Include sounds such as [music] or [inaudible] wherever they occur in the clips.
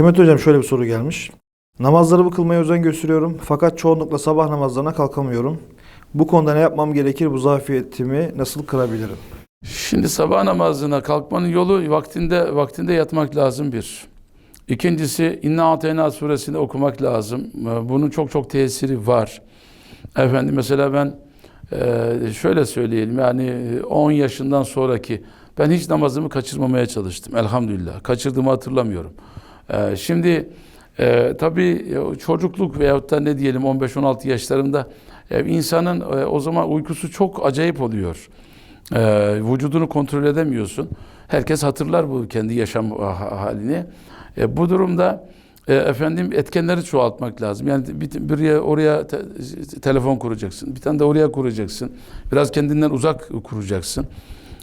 Kıymetli hocam şöyle bir soru gelmiş. Namazlarımı kılmaya özen gösteriyorum fakat çoğunlukla sabah namazlarına kalkamıyorum. Bu konuda ne yapmam gerekir? Bu zafiyetimi nasıl kırabilirim? Şimdi sabah namazına kalkmanın yolu vaktinde vaktinde yatmak lazım bir. İkincisi İnna Ateyna suresini okumak lazım. Ee, Bunun çok çok tesiri var. Efendim mesela ben e, şöyle söyleyelim yani 10 yaşından sonraki ben hiç namazımı kaçırmamaya çalıştım elhamdülillah. Kaçırdığımı hatırlamıyorum. Ee, Şimdi e, tabii e, çocukluk veyahut da ne diyelim 15-16 yaşlarında e, insanın e, o zaman uykusu çok acayip oluyor. Ee, vücudunu kontrol edemiyorsun. Herkes hatırlar bu kendi yaşam ha- halini. E, bu durumda e, efendim etkenleri çoğaltmak lazım. Yani bir, bir oraya te- telefon kuracaksın. Bir tane de oraya kuracaksın. Biraz kendinden uzak kuracaksın.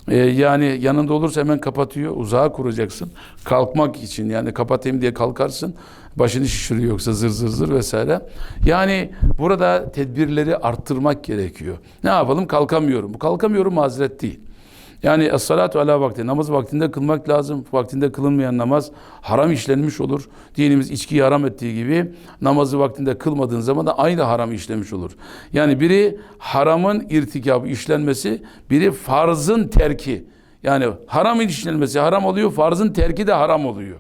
E, yani yanında olursa hemen kapatıyor. Uzağa kuracaksın. Kalkmak için yani kapatayım diye kalkarsın. Başını şişiriyor yoksa zır zır zır vesaire. Yani burada tedbirleri arttırmak gerekiyor. Ne yapalım? Kalkamıyorum. Kalkamıyorum mazeret değil. Yani es-salatu ala vakti. Namaz vaktinde kılmak lazım. Vaktinde kılınmayan namaz haram işlenmiş olur. Dinimiz içkiyi haram ettiği gibi namazı vaktinde kılmadığın zaman da aynı haram işlemiş olur. Yani biri haramın irtikabı işlenmesi, biri farzın terki. Yani haram işlenmesi haram oluyor, farzın terki de haram oluyor.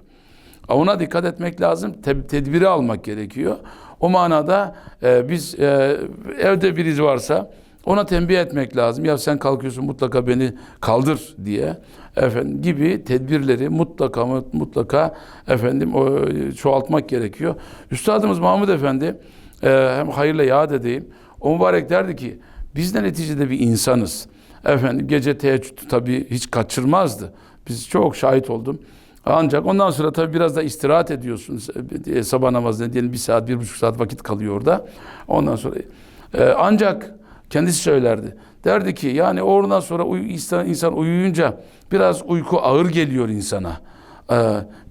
Ona dikkat etmek lazım. Te- tedbiri almak gerekiyor. O manada e, biz e, evde biriz varsa ona tembih etmek lazım. Ya sen kalkıyorsun mutlaka beni kaldır diye efendim gibi tedbirleri mutlaka mutlaka efendim o, çoğaltmak gerekiyor. Üstadımız Mahmud Efendi e, hem hayırla yad edeyim. O mübarek derdi ki biz de neticede bir insanız. Efendim gece teheccüdü tabii hiç kaçırmazdı. Biz çok şahit oldum. Ancak ondan sonra tabii biraz da istirahat ediyorsunuz. E, Sabah namazına diyelim bir saat, bir buçuk saat vakit kalıyor orada. Ondan sonra e, ancak kendisi söylerdi. Derdi ki yani oradan sonra uy- insan, insan uyuyunca biraz uyku ağır geliyor insana. Ee,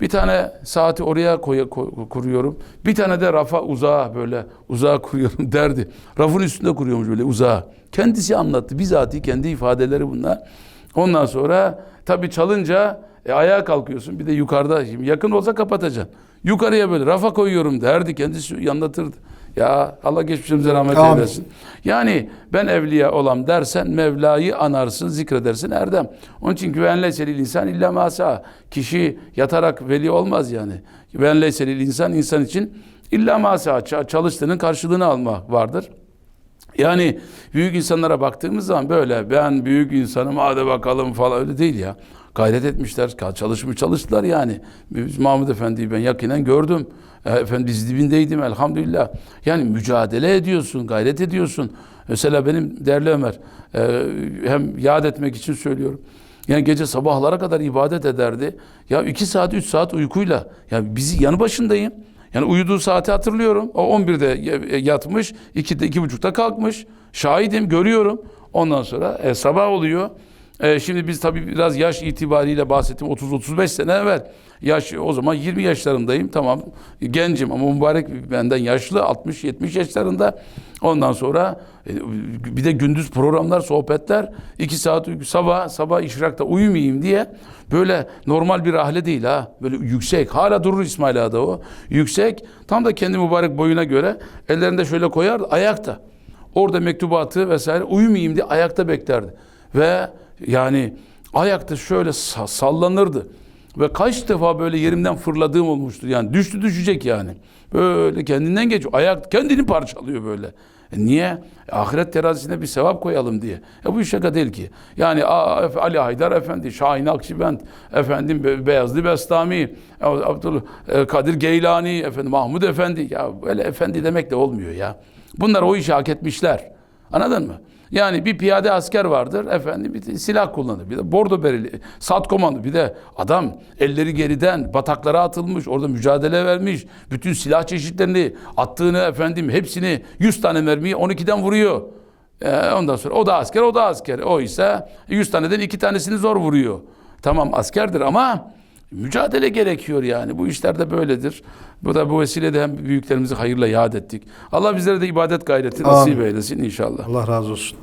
bir tane saati oraya koy, koy- kuruyorum. Bir tane de rafa uzağa böyle uzağa kuruyorum [laughs] derdi. Rafın üstünde kuruyormuş böyle uzağa. Kendisi anlattı. Bizatihi kendi ifadeleri bunlar. Ondan sonra tabii çalınca e, ayağa kalkıyorsun. Bir de yukarıda şimdi yakın olsa kapatacaksın. Yukarıya böyle rafa koyuyorum derdi. Kendisi anlatırdı. Ya Allah geçmişimize rahmet Amin. eylesin. Yani ben evliya olam dersen Mevla'yı anarsın, zikredersin erdem. Onun için güven leyselil insan illa masa. Kişi yatarak veli olmaz yani. Güven leyselil insan insan için illa masa. Çalıştığının karşılığını almak vardır. Yani büyük insanlara baktığımız zaman böyle ben büyük insanım hadi bakalım falan öyle değil ya. Gayret etmişler, çalışmış çalıştılar yani. Biz Mahmud Efendi'yi ben yakinen gördüm. E, Efendim diz dibindeydim elhamdülillah. Yani mücadele ediyorsun, gayret ediyorsun. Mesela benim değerli Ömer, e, hem yad etmek için söylüyorum. Yani gece sabahlara kadar ibadet ederdi. Ya iki saat, üç saat uykuyla. Ya bizi yanı başındayım. Yani uyuduğu saati hatırlıyorum. O 11'de y- yatmış, 2'de, iki buçukta kalkmış. Şahidim, görüyorum. Ondan sonra e, sabah oluyor. E, şimdi biz tabii biraz yaş itibariyle bahsettim. 30-35 sene evvel. Yaş o zaman 20 yaşlarındayım. Tamam gencim ama mübarek benden yaşlı 60-70 yaşlarında. Ondan sonra e, bir de gündüz programlar, sohbetler. 2 saat sabah sabah işrakta uyumayayım diye böyle normal bir ahle değil ha. Böyle yüksek. Hala durur İsmail Ağa'da o. Yüksek. Tam da kendi mübarek boyuna göre ellerinde şöyle koyar ayakta. Orada mektubatı vesaire uyumayayım diye ayakta beklerdi. Ve yani ayakta şöyle sa- sallanırdı. Ve kaç defa böyle yerimden fırladığım olmuştu. Yani düştü düşecek yani. Böyle kendinden geçiyor. Ayak kendini parçalıyor böyle. E niye? E ahiret terazisine bir sevap koyalım diye. E bu şaka değil ki. Yani Ali Haydar Efendi, Şahin Akşibend, efendim Be- Beyazlı Bestami, e, Abdül e, Kadir Geylani, efendim Mahmud Efendi. Ya böyle efendi demek de olmuyor ya. Bunlar o işi hak etmişler. Anladın mı? Yani bir piyade asker vardır efendim bir de silah kullanır. Bir de bordo bereli, sat komando. Bir de adam elleri geriden bataklara atılmış. Orada mücadele vermiş. Bütün silah çeşitlerini attığını efendim hepsini 100 tane mermiyi 12'den vuruyor. Ee, ondan sonra o da asker o da asker. O ise 100 taneden iki tanesini zor vuruyor. Tamam askerdir ama mücadele gerekiyor yani. Bu işler de böyledir. Bu da bu vesileyle hem büyüklerimizi hayırla yad ettik. Allah bizlere de ibadet gayreti nasip Amin. eylesin inşallah. Allah razı olsun.